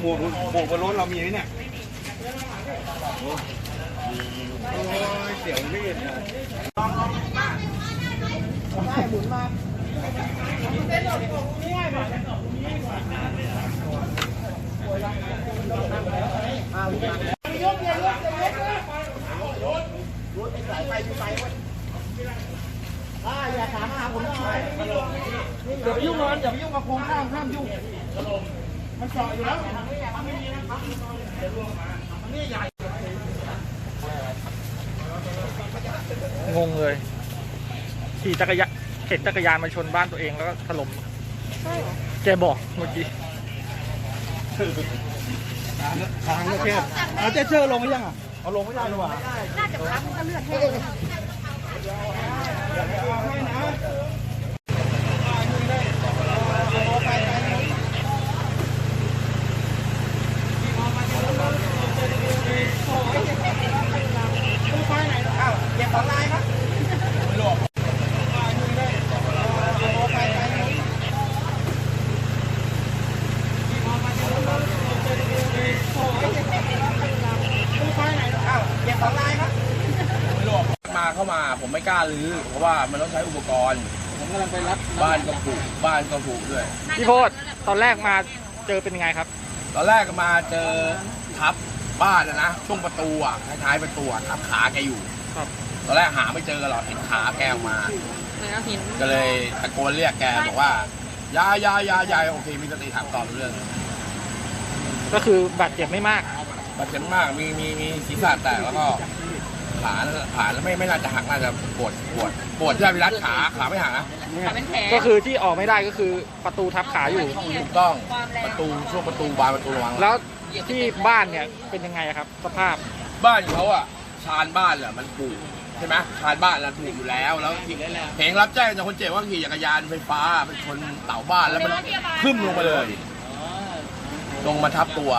หมวกหมวกบนรถเรามีไหมเนี่ยโอ้ยเสียวรีดนะอย่าไปยุ่งมันอย่าไปยุ่งกับโครงข้างห้ามยุ่ง มันเจาะอยู่แล้วมันนี่ใหญ่งงเลยขี่จักรยานเข็นจักรยานมาชนบ้านตัวเองแล้วก็ถล่มแกบอกเมื่อกี้ทางก็แคบเอาเจ๊เชอร์ลงหรือยังอะเอาลงไม่ได้หรอวะน่าจะพักมันก็เลือดแห้าเข้ามาผมไม่กล้ารื้อเพราะว่ามันต้องใช้อุปกรณ์ ผมกำลังไปรับบ้านก็ผูกบ้านก็ผูกด้วย พี่โพดตอนแรกมาเจอเป็นยังไงครับ ตอนแรกก็มาเจอทับบ้านนะนะช่วงประตูอะท้ายๆประตูอะทับขาแกอยู่ครับตอนแรกหาไม่เจอหรอกเห็นขาแกออกมาแล้วหินก็เลยตะโกนเรียกแกบอกว่ายายยายยายยายโอเคมีสติถามตอบรู้เรื่อง ก็คือบาดเจ็บไม่มากบาดเจ็บมากมีมีมีศีรษะแตกแล้วก็ ขาขาแล้วไม่ไม่น่าจะหักน่าจะปวดปวดปวดที่พิรัดขาขาไม่หักนะขาเป็นแผลก็คือที่ออกไม่ได้ก็คือประตูทับขาอยู่ ถูกต้องประตูช่วงประตูบานประตูระวังแล้วที่บ้านเนี่ยเป็นยังไงครับ สภาพบ้านเขาอะชานบ้านเหรอมันปลูกใช่ไหมชานบ้านเราถูกอยู่แล้วแล้วเห็นรับแจ้งจากคนเจ็บว่าขี่จักรยานไฟฟ้าไปชนเสาบ้านแล้วมันขึ้นลงมาเลย ลงมาทับตัว